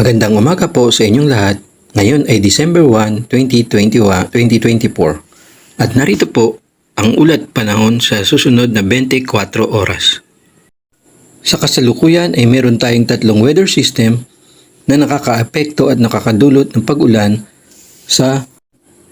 Magandang umaga po sa inyong lahat. Ngayon ay December 1, 2021, 2024. At narito po ang ulat panahon sa susunod na 24 oras. Sa kasalukuyan ay meron tayong tatlong weather system na nakakaapekto at nakakadulot ng pag-ulan sa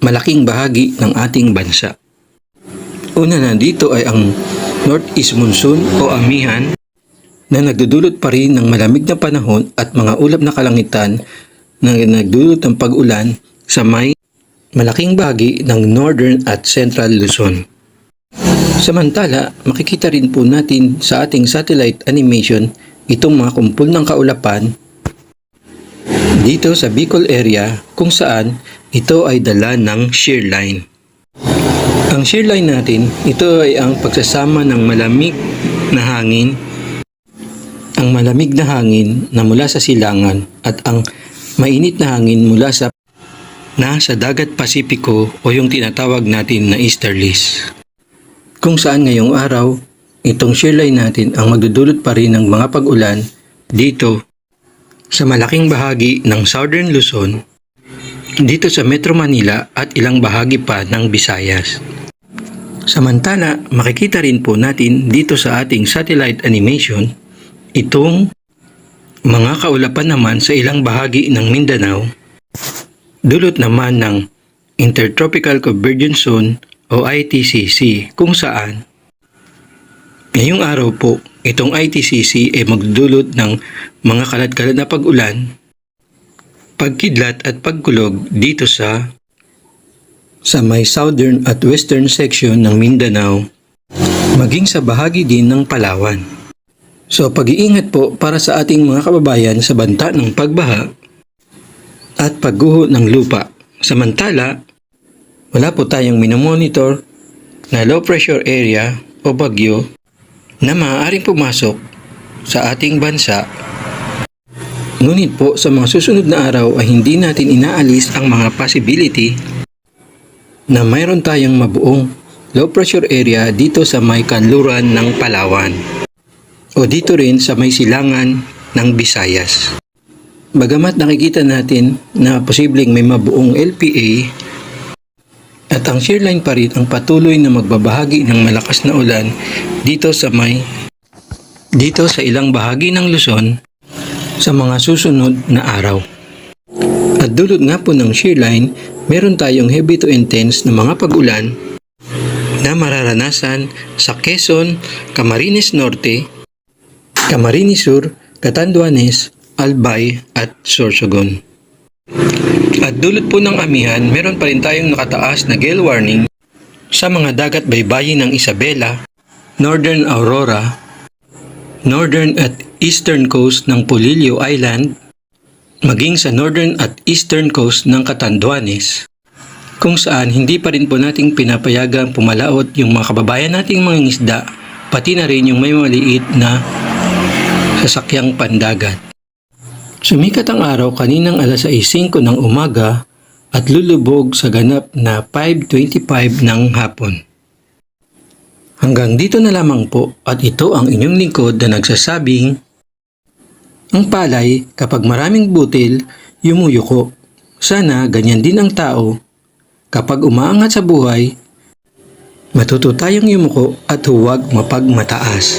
malaking bahagi ng ating bansa. Una na dito ay ang Northeast Monsoon o Amihan na nagdudulot pa rin ng malamig na panahon at mga ulap na kalangitan na nagdulot ng pag-ulan sa may malaking bahagi ng Northern at Central Luzon. Samantala, makikita rin po natin sa ating satellite animation itong mga kumpul ng kaulapan dito sa Bicol area kung saan ito ay dala ng shear line. Ang shear line natin, ito ay ang pagsasama ng malamig na hangin ang malamig na hangin na mula sa silangan at ang mainit na hangin mula sa na sa dagat Pasipiko o yung tinatawag natin na easterlies. Kung saan ngayong araw, itong shear line natin ang magdudulot pa rin ng mga pag-ulan dito sa malaking bahagi ng Southern Luzon, dito sa Metro Manila at ilang bahagi pa ng Visayas. Samantala, makikita rin po natin dito sa ating satellite animation itong mga kaulapan naman sa ilang bahagi ng Mindanao, dulot naman ng Intertropical Convergence Zone o ITCC kung saan ngayong araw po itong ITCC ay magdudulot ng mga kalat-kalat na pag-ulan, pagkidlat at pagkulog dito sa sa may southern at western section ng Mindanao, maging sa bahagi din ng Palawan. So pag-iingat po para sa ating mga kababayan sa banta ng pagbaha at pagguho ng lupa. Samantala, wala po tayong minomonitor na low pressure area o bagyo na maaaring pumasok sa ating bansa. Ngunit po sa mga susunod na araw ay hindi natin inaalis ang mga possibility na mayroon tayong mabuong low pressure area dito sa may kanluran ng Palawan o dito rin sa may silangan ng Visayas. Bagamat nakikita natin na posibleng may mabuong LPA at ang shear line pa rin ang patuloy na magbabahagi ng malakas na ulan dito sa may dito sa ilang bahagi ng Luzon sa mga susunod na araw. At dulot nga po ng shear line, meron tayong heavy to intense na mga pag-ulan na mararanasan sa Quezon, Camarines Norte, Camarines Sur, Catanduanes, Albay at Sorsogon. At dulot po ng amihan, meron pa rin tayong nakataas na gale warning sa mga dagat baybayin ng Isabela, Northern Aurora, Northern at Eastern coast ng Polillo Island, maging sa Northern at Eastern coast ng Catanduanes, kung saan hindi pa rin po nating pinapayagang pumalaot yung mga kababayan nating mga isda, pati na rin yung may maliit na sasakyang pandagat. Sumikat ang araw kaninang alas 6.05 ng umaga at lulubog sa ganap na 5.25 ng hapon. Hanggang dito na lamang po at ito ang inyong lingkod na nagsasabing Ang palay kapag maraming butil, yumuyuko. Sana ganyan din ang tao. Kapag umaangat sa buhay, matuto tayong yumuko at huwag mapagmataas.